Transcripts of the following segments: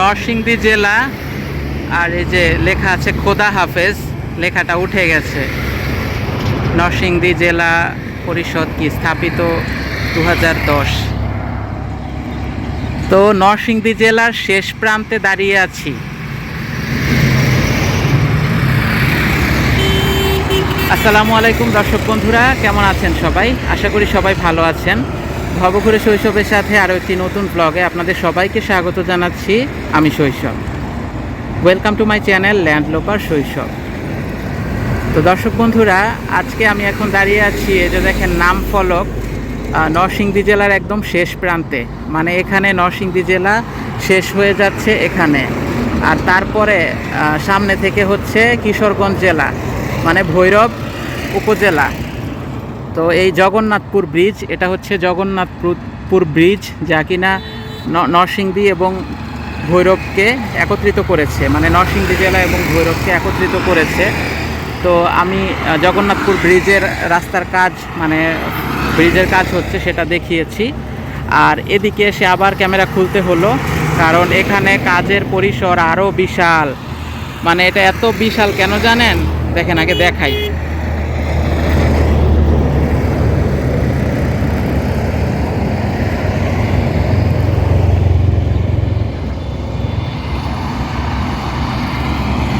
নরসিংদী জেলা, আর এই যে লেখা আছে খোদা হাফেজ, লেখাটা উঠে গেছে। নরসিংদী জেলা পরিষদ কি স্থাপিত? দু হাজার দশ। তো নরসিংদী জেলার শেষ প্রান্তে দাঁড়িয়ে আছি। আসসালামু আলাইকুম দর্শক বন্ধুরা, কেমন আছেন সবাই? আশা করি সবাই ভালো আছেন। ভবঘুরে শৈশবের সাথে আরও একটি নতুন ব্লগে আপনাদের সবাইকে স্বাগত জানাচ্ছি। আমি Shoishob. Welcome to my channel land loper Shoishob তো দর্শক বন্ধুরা, আজকে আমি এখন দাঁড়িয়ে আছি, এই যে দেখেন, নাম ফলক নরসিংদী জেলার একদম শেষ প্রান্তে। মানে এখানে নরসিংদী জেলা শেষ হয়ে যাচ্ছে এখানে। আর তারপরে সামনে থেকে হচ্ছে কিশোরগঞ্জ জেলা মানে ভৈরব উপজেলা। তো এই জগন্নাথপুর ব্রিজ, এটা হচ্ছে জগন্নাথপুর ব্রিজ, যা কিনা নরসিংদী এবং ভৈরবকে একত্রিত করেছে মানে নরসিংদী জেলা এবং ভৈরবকে একত্রিত করেছে। তো আমি জগন্নাথপুর ব্রিজের রাস্তার কাজ মানে ব্রিজের কাজ হচ্ছে সেটা দেখিয়েছি। আর এদিকে এসে আবার ক্যামেরা খুলতে হলো, কারণ এখানে কাজের পরিসর আরও বিশাল। মানে এটা এত বিশাল কেন জানেন? দেখেন, আগে দেখাই।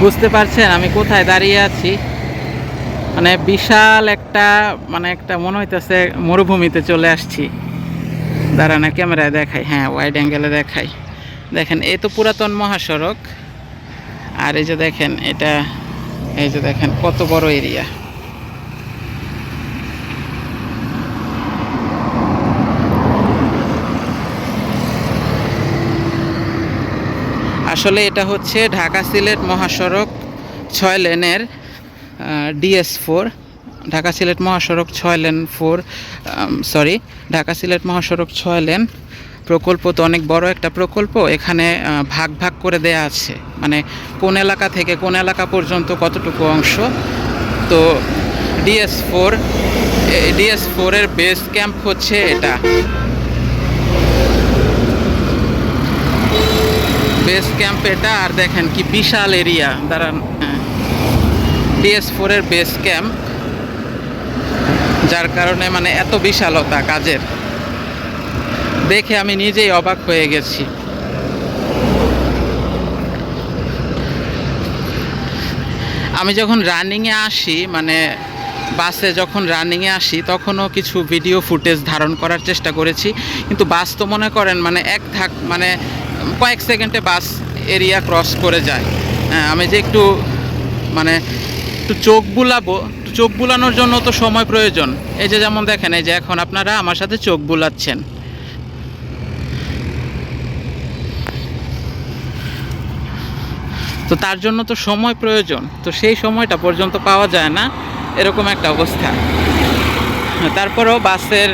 বুঝতে পারছেন আমি কোথায় দাঁড়িয়ে আছি? মানে বিশাল একটা মানে একটা মনে হইতেছে মরুভূমিতে চলে আসছি। দাঁড়ানো ক্যামেরায় দেখাই। হ্যাঁ ওয়াইড অ্যাঙ্গেলে দেখাই। দেখেন, এ তো পুরাতন মহাসড়ক। আর এই যে দেখেন, এটা, এই যে দেখেন, কত বড় এরিয়া আসলে এটা হচ্ছে ঢাকা সিলেট মহাসড়ক ছয় লেনের ডিএস ফোর। ঢাকা সিলেট মহাসড়ক ছয় lane four sorry Dhaka Sylhet মহাসড়ক ছয় লেন। প্রকল্প তো অনেক বড় একটা প্রকল্প, এখানে ভাগ ভাগ করে দেয়া আছে। মানে কোন এলাকা থেকে কোন এলাকা পর্যন্ত কতটুকু অংশ। তো ডিএস ফোর ডিএস ফোরের বেস ক্যাম্প হচ্ছে এটা। বেস ক্যাম্প এটা, আর দেখেন কি বিশাল এরিয়া দাঁড়ান ডিএস ফোরের বেস ক্যাম্প যার কারণে মানে এত বিশালতা কাজের। দেখে আমি নিজেই অবাক হয়ে গেছি। আমি যখন রানিংয়ে আসি মানে বাসে যখন রানিংয়ে আসি, তখনও কিছু ভিডিও ফুটেজ ধারণ করার চেষ্টা করেছি। কিন্তু বাস তো মনে করেন মানে এক থাক মানে কয়েক সেকেন্ডে বাস এরিয়া ক্রস করে যায়। হ্যাঁ, আমি যে একটু মানে একটু চোখ বুলাবো চোখ বুলানোর জন্য তো সময় প্রয়োজন। এই যে যেমন দেখেন এই যে এখন আপনারা আমার সাথে চোখ বুলাচ্ছেন। তো তার জন্য তো সময় প্রয়োজন। তো সেই সময়টা পর্যন্ত পাওয়া যায় না এরকম একটা অবস্থা। তারপরেও বাসের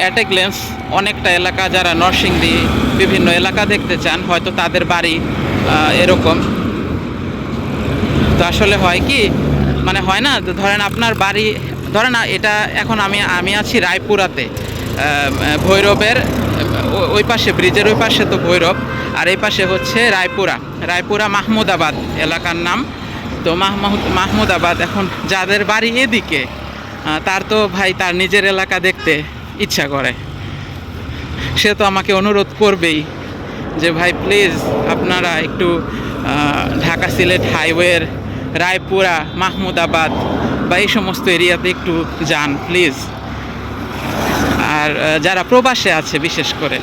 অ্যাট এ গ্লেন্স অনেকটা এলাকা যারা নরসিংদী বিভিন্ন এলাকা দেখতে চান, হয়তো তাদের বাড়ি এরকম। তো আসলে হয় কি মানে হয় না ধরেন আপনার বাড়ি, ধরেন এটা এখন আমি আমি আছি রায়পুরাতে ভৈরবের ওই পাশে, ব্রিজের ওই পাশে তো ভৈরব, আর এই পাশে হচ্ছে রায়পুরা রায়পুরা মাহমুদাবাদ এলাকার নাম। তো মাহমুদ মাহমুদাবাদ এখন যাদের বাড়ি এদিকে তার তো ভাই তার নিজের এলাকা দেখতে ইচ্ছা করে। সে তো আমাকে অনুরোধ করবেই যে ভাই প্লিজ আপনারা একটু ঢাকা সিলেট হাইওয়ের রায়পুরা, মাহমুদাবাদ বা এই সমস্ত এরিয়াতে একটু যান প্লিজ আর যারা প্রবাসে আছে, বিশেষ করে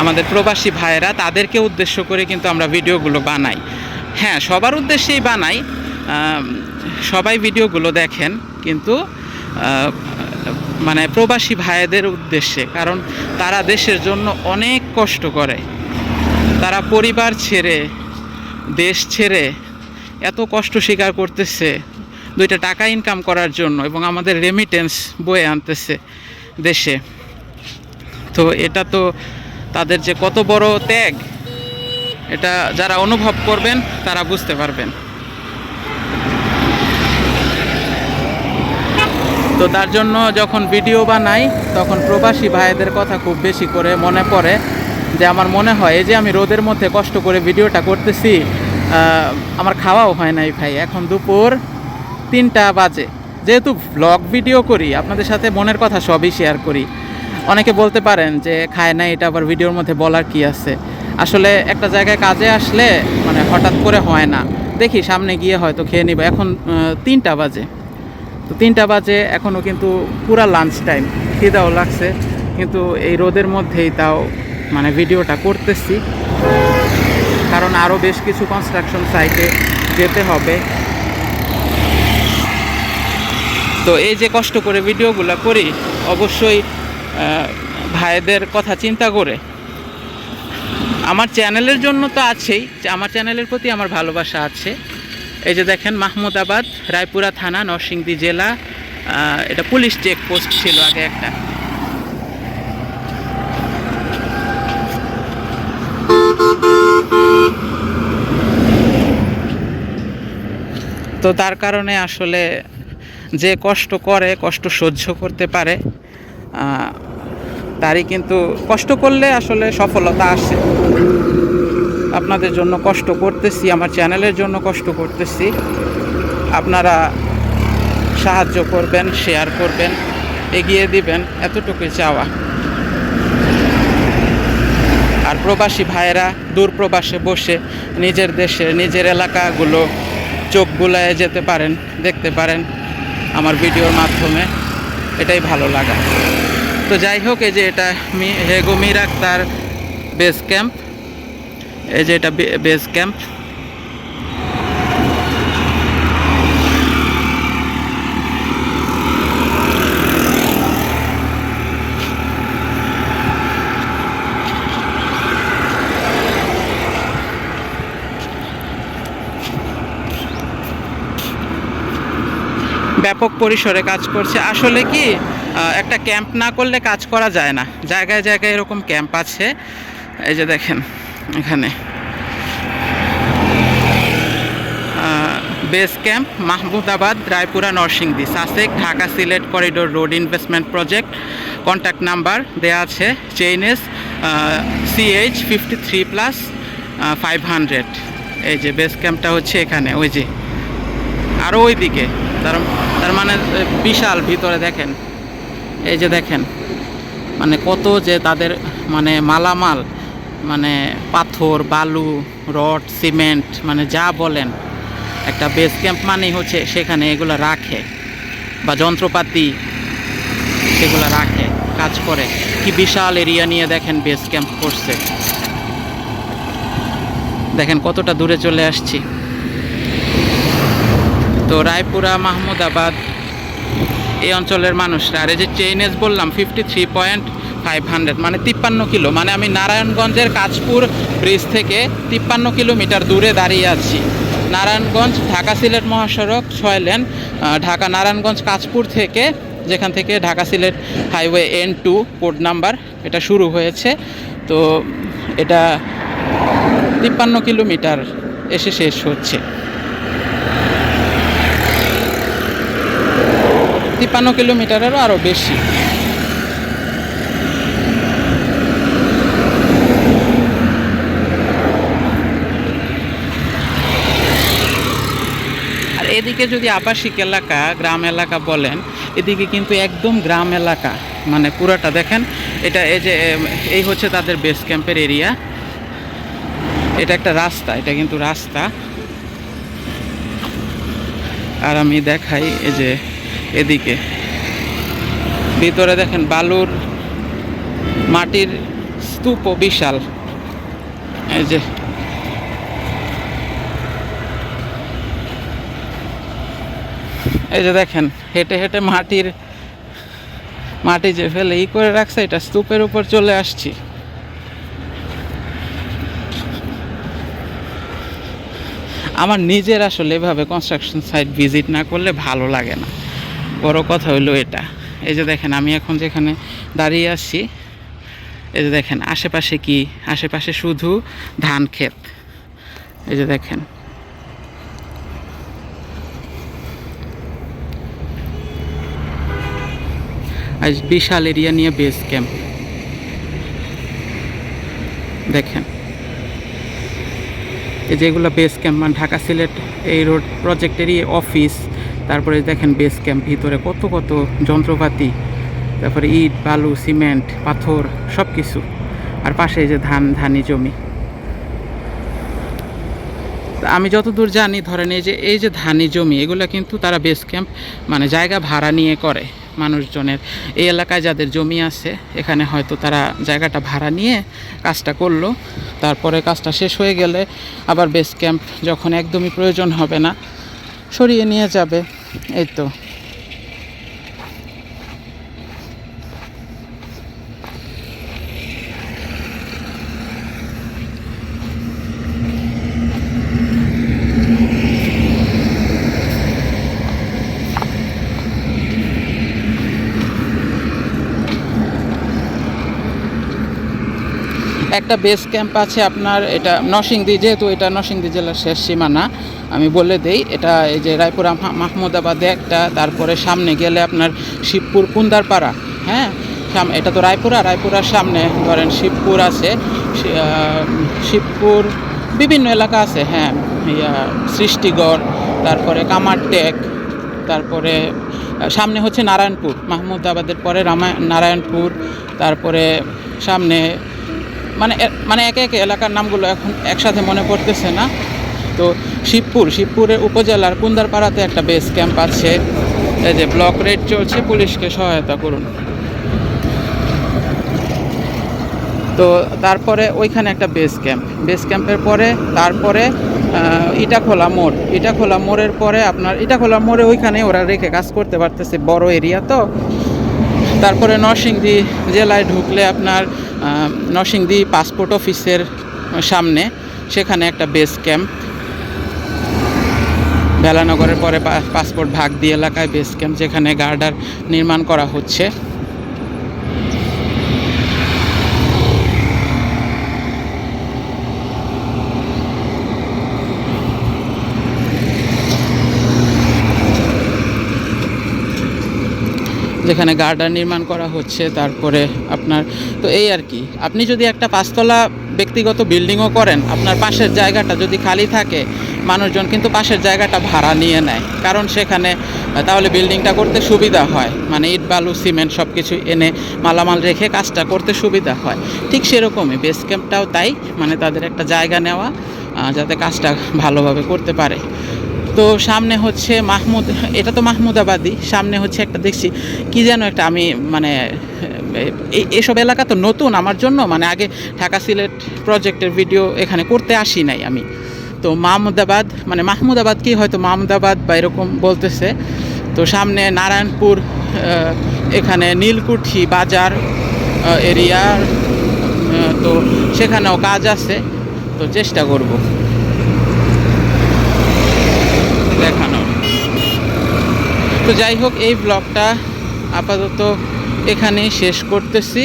আমাদের প্রবাসী ভাইয়েরা, তাদেরকে উদ্দেশ্য করে কিন্তু আমরা ভিডিওগুলো বানাই। হ্যাঁ সবার উদ্দেশ্যেই বানাই। সবাই ভিডিওগুলো দেখেন, কিন্তু মানে প্রবাসী ভাইদের উদ্দেশ্যে, কারণ তারা দেশের জন্য অনেক কষ্ট করে। তারা পরিবার ছেড়ে, দেশ ছেড়ে এত কষ্ট স্বীকার করতেছে, দুইটা টাকা ইনকাম করার জন্য এবং আমাদের রেমিটেন্স বয়ে আনতেছে দেশে। তো এটা তো তাদের যে কত বড় ত্যাগ, এটা যারা অনুভব করবেন, তারা বুঝতে পারবেন। তো তার জন্য যখন ভিডিও বানাই, তখন প্রবাসী ভাইদের কথা খুব বেশি করে মনে পড়ে যে আমার মনে হয়, এই যে আমি রোদের মধ্যে কষ্ট করে ভিডিওটা করতেছি আমার খাওয়াও হয় নাই ভাই। এখন দুপুর তিনটা বাজে। যেহেতু ব্লগ ভিডিও করি, আপনাদের সাথে মনের কথা সবই শেয়ার করি। অনেকে বলতে পারেন যে, খায় না এটা আবার ভিডিওর মধ্যে বলার কি আছে? আসলে একটা জায়গায় কাজে আসলে মানে হঠাৎ করে হয় না। দেখি সামনে গিয়ে হয়তো খেয়ে নিব। এখন তিনটা বাজে। তো তিনটা বাজে এখনও কিন্তু পুরা লাঞ্চ টাইম খিদাও লাগছে, কিন্তু এই রোদের মধ্যেই তাও মানে ভিডিওটা করতেছি। কারণ আরও বেশ কিছু কনস্ট্রাকশন সাইটে যেতে হবে। তো এই যে কষ্ট করে ভিডিওগুলো করি, অবশ্যই ভাইদের কথা চিন্তা করে। আমার চ্যানেলের জন্য তো আছেই, আমার চ্যানেলের প্রতি আমার ভালোবাসা আছে। এই যে দেখেন মাহমুদাবাদ রায়পুরা থানা, নরসিংদী জেলা। এটা পুলিশ চেকপোস্ট ছিল আগে একটা। তো তার কারণে আসলে যে কষ্ট করে, কষ্ট সহ্য করতে পারে তারই কিন্তু কষ্ট করলে আসলে সফলতা আসে। আপনাদের জন্য কষ্ট করতেছি, আমার চ্যানেলের জন্য কষ্ট করতেছি। আপনারা সাহায্য করবেন শেয়ার করবেন, এগিয়ে দিবেন, এতটুকুই চাওয়া। আর প্রবাসী ভাইয়েরা, দূর প্রবাসে বসে নিজের দেশে, নিজের এলাকাগুলো চোখ বুলায় যেতে পারেন, দেখতে পারেন আমার ভিডিওর মাধ্যমে। এটাই ভালো লাগা। তো যাই হোক, এই যে এটা হেগো মিরাক তার বেস ক্যাম্প এই যে এটা বেস ক্যাম্প ব্যাপক পরিসরে কাজ করছে। আসলে কি একটা ক্যাম্প না করলে কাজ করা যায় না। জায়গায় জায়গায় এরকম ক্যাম্প আছে। এই যে দেখেন। এখানে। Base camp Mahmudabad, Raipura, Narsingdi, SASEC, Dhaka Sylhet corridor road investment project contact number দেওয়া আছে chainage CH fifty three plus five hundred এই যে বেস ক্যাম্পটা হচ্ছে এখানে, ওই যে। আরও ওই দিকে তার তার মানে বিশাল ভিতরে দেখেন। এই যে দেখেন মানে কত যে তাদের মানে মালামাল। মানে পাথর, বালু, রড, সিমেন্ট মানে যা বলেন, একটা বেস ক্যাম্প মানেই হচ্ছে সেখানে এগুলো রাখে বা যন্ত্রপাতি সেগুলো রাখে, কাজ করে। কি বিশাল এরিয়া নিয়ে দেখেন বেস ক্যাম্প করছে। দেখেন কতটা দূরে চলে আসছি। তো রায়পুরা, মাহমুদাবাদ, এই অঞ্চলের মানুষরা, আর এই যে চেইনেস বললাম fifty three point five hundred মানে তিপ্পান্ন কিলো মানে আমি নারায়ণগঞ্জের কাজপুর ব্রিজ থেকে তিপ্পান্ন কিলোমিটার দূরে দাঁড়িয়ে আছি। নারায়ণগঞ্জ, ঢাকা সিলেট মহাসড়ক, ছয় লেন ঢাকা নারায়ণগঞ্জ কাজপুর থেকে, যেখান থেকে Dhaka Sylhet highway N two code number এটা শুরু হয়েছে। তো এটা তিপ্পান্ন কিলোমিটার এসে শেষ হচ্ছে। তিপ্পান্ন কিলোমিটারেরও আরও বেশি আর এদিকে যদি আবাসিক এলাকা, গ্রাম এলাকা বলেন, এদিকে কিন্তু একদম গ্রাম এলাকা মানে পুরোটা দেখেন, এটা এই যে এই হচ্ছে তাদের বেস ক্যাম্পের এরিয়া এটা একটা রাস্তা, এটা কিন্তু রাস্তা। আর আমি দেখাই এই যে এদিকে। ভিতরে দেখেন বালুর মাটির স্তূপ বিশাল। এই যে এই যে দেখেন, হেঁটে হেঁটে মাটির, মাটি যে ফেলে ই করে রাখছে, এটা স্তূপের উপর চলে আসছি। আমার নিজের আসলে এভাবে কনস্ট্রাকশন সাইট ভিজিট না করলে ভালো লাগে না। বড় কথা হইল এটা। এই যে দেখেন, আমি এখন যেখানে দাঁড়িয়ে আছি, এই যে দেখেন, আশেপাশে কি? আশেপাশে শুধু ধান ক্ষেত। এই যে দেখেন। বিশাল এরিয়া নিয়ে বেস ক্যাম্প দেখেন। এই যেগুলো বেস ক্যাম্প মানে ঢাকা সিলেট এই রোড প্রজেক্টেরই অফিস তারপরে দেখেন বেস ক্যাম্প ভিতরে কত কত যন্ত্রপাতি। তারপরে ইট, বালু সিমেন্ট পাথর সব কিছু আর পাশে যে ধান, ধানি জমি। আমি যতদূর জানি ধরেন এই যে এই যে ধানি জমি, এগুলো কিন্তু তারা বেস ক্যাম্প মানে জায়গা ভাড়া নিয়ে করে। মানুষজনের। এই এলাকায় যাদের জমি আছে, এখানে হয়তো তারা জায়গাটা ভাড়া নিয়ে কাজটা করল। তারপরে কাজটা শেষ হয়ে গেলে আবার বেস ক্যাম্প যখন একদমই প্রয়োজন হবে না, সরিয়ে নিয়ে যাবে। এই তো। একটা বেস ক্যাম্প আছে আপনার, এটা নরসিংদী, যেহেতু এটা নরসিংদী জেলার শেষ সীমানা, আমি বলে দেই, এটা এই যে রায়পুরা মাহ- মাহমুদাবাদে একটা, তারপরে সামনে গেলে আপনার শিবপুর কুন্দারপাড়া হ্যাঁ? এটা তো রায়পুরা, রায়পুরার সামনে, ধরেন শিবপুর আছে শিবপুর বিভিন্ন এলাকা আছে হ্যাঁ? ইয়া সৃষ্টিগড়, তারপরে কামারটেক, তারপরে সামনে হচ্ছে নারায়ণপুর, মাহমুদাবাদের পরে রামায় নারায়ণপুর, তারপরে সামনে মানে মানে একে একে এলাকার নামগুলো এখন একসাথে মনে পড়তেছে না। তো শিবপুর, শিবপুরের উপজেলার কুন্দারপাড়াতে একটা বেস ক্যাম্প আছে। এই যে ব্লক রেড চলছে, পুলিশকে সহায়তা করুন। তো তারপরে ওইখানে একটা বেস ক্যাম্প বেস ক্যাম্পের পরে, তারপরে ইটাখোলা মোড়। ইটাখোলা মোড়ের পরে আপনার, ইটাখোলা মোড়ে ওইখানে ওরা রেখে কাজ করতে পারতেছে, বড় এরিয়া তো। তারপরে নরসিংদী জেলায় ঢুকলে আপনার নরসিংদী পাসপোর্ট অফিসের সামনে সেখানে একটা বেস ক্যাম্প বেলানগরের পরে পাসপোর্ট ভাগ দিয়ে এলাকায় বেস ক্যাম্প যেখানে গার্ডার নির্মাণ করা হচ্ছে। যেখানে গার্ডার নির্মাণ করা হচ্ছে, তারপরে আপনার, তো এই আর কি। আপনি যদি একটা পাঁচতলা ব্যক্তিগত বিল্ডিংও করেন, আপনার পাশের জায়গাটা যদি খালি থাকে, মানুষজন কিন্তু পাশের জায়গাটা ভাড়া নিয়ে নেয়। কারণ সেখানে, তাহলে বিল্ডিংটা করতে সুবিধা হয়। মানে ইট, বালু, সিমেন্ট সব কিছু এনে মালামাল রেখে কাজটা করতে সুবিধা হয়। ঠিক সেরকমই বেস ক্যাম্পটাও তাই। মানে তাদের একটা জায়গা নেওয়া যাতে কাজটা ভালোভাবে করতে পারে। তো সামনে হচ্ছে মাহমুদ, এটা তো মাহমুদাবাদী, সামনে হচ্ছে একটা দেখছি, কি যেন একটা আমি মানে এসব এলাকা তো নতুন আমার জন্য মানে আগে ঢাকা সিলেট প্রজেক্টের ভিডিও এখানে করতে আসি নাই আমি। তো মাহমুদাবাদ মানে মাহমুদাবাদ কি হয়তো মাহমুদাবাদ বা এরকম বলতেছে। তো সামনে নারায়ণপুর এখানে নীলকুঠি বাজার এরিয়া তো সেখানেও কাজ আছে, তো চেষ্টা করব দেখানোর তো যাই হোক, এই ব্লগটা আপাতত এখানেই শেষ করতেছি।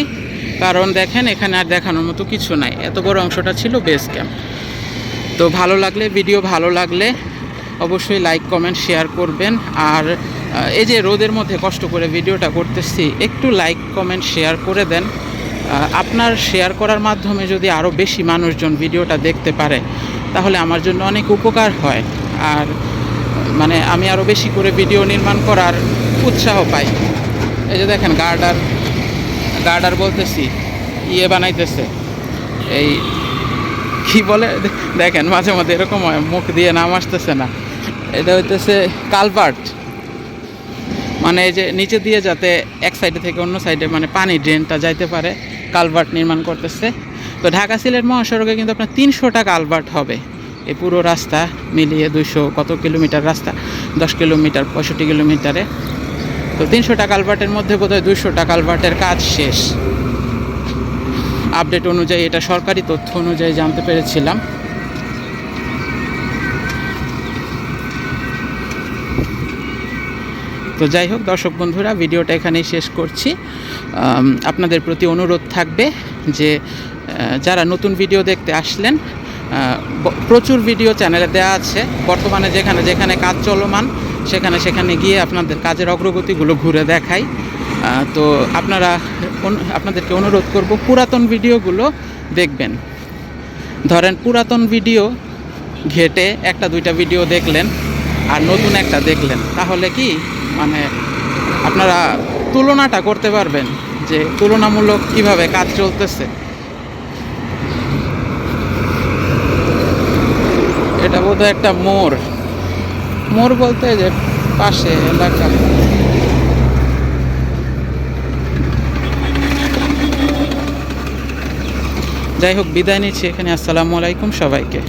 কারণ দেখেন, এখানে আর দেখানোর মতো কিছু নাই। এত বড় অংশটা ছিল বেস ক্যাম্প তো ভালো লাগলে ভিডিও ভালো লাগলে অবশ্যই লাইক কমেন্ট শেয়ার করবেন। আর এই যে রোদের মধ্যে কষ্ট করে ভিডিওটা করতেছি, একটু লাইক কমেন্ট শেয়ার করে দেন। আপনার শেয়ার করার মাধ্যমে যদি আরও বেশি মানুষজন ভিডিওটা দেখতে পারে, তাহলে আমার জন্য অনেক উপকার হয়। আর মানে আমি আরও বেশি করে ভিডিও নির্মাণ করার উৎসাহ পাই। এই যে দেখেন গার্ডার গার্ডার বলতেছি ইয়ে বানাইতেছে। এই কি বলে? দেখেন মাঝে মাঝে এরকম হয়, মুখ দিয়ে নাম আসতেছে না। এটা হইতেছে কালভার্ট। মানে এই যে নিচে দিয়ে যাতে এক সাইডে থেকে অন্য সাইডে মানে পানি ড্রেনটা যাইতে পারে, কালভার্ট নির্মাণ করতেছে। তো ঢাকা সিলেট মহাসড়কে কিন্তু আপনার তিনশোটা কালভার্ট হবে। এই পুরো রাস্তা মিলিয়ে দুইশো কত কিলোমিটার রাস্তা? দশ কিলোমিটার, পঁয়ষট্টি কিলোমিটারে। তো তিনশোটা কালভার্টের মধ্যে বোধহয় দুইশোটা কালভার্টের কাজ শেষ। আপডেট অনুযায়ী এটা সরকারি তথ্য অনুযায়ী জানতে পেরেছিলাম। তো যাই হোক, দর্শক বন্ধুরা, ভিডিওটা এখানেই শেষ করছি। আপনাদের প্রতি অনুরোধ থাকবে যে যারা নতুন ভিডিও দেখতে আসলেন প্রচুর ভিডিও চ্যানেলে দেওয়া আছে। বর্তমানে যেখানে যেখানে কাজ চলমান, সেখানে সেখানে গিয়ে আপনাদের কাজের অগ্রগতিগুলো ঘুরে দেখাই। তো আপনারা আপনাদেরকে অনুরোধ করব, পুরাতন ভিডিওগুলো দেখবেন। ধরেন পুরাতন ভিডিও ঘেটে একটা দুইটা ভিডিও দেখলেন আর নতুন একটা দেখলেন। তাহলে কি? মানে আপনারা তুলনাটা করতে পারবেন যে তুলনামূলক কীভাবে কাজ চলতেছে। এটা বোধ একটা মোর মোর বলতে যে পাশে এলাকা। যাই হোক, বিদায় নিচ্ছি এখানে। আসসালামু আলাইকুম সবাইকে।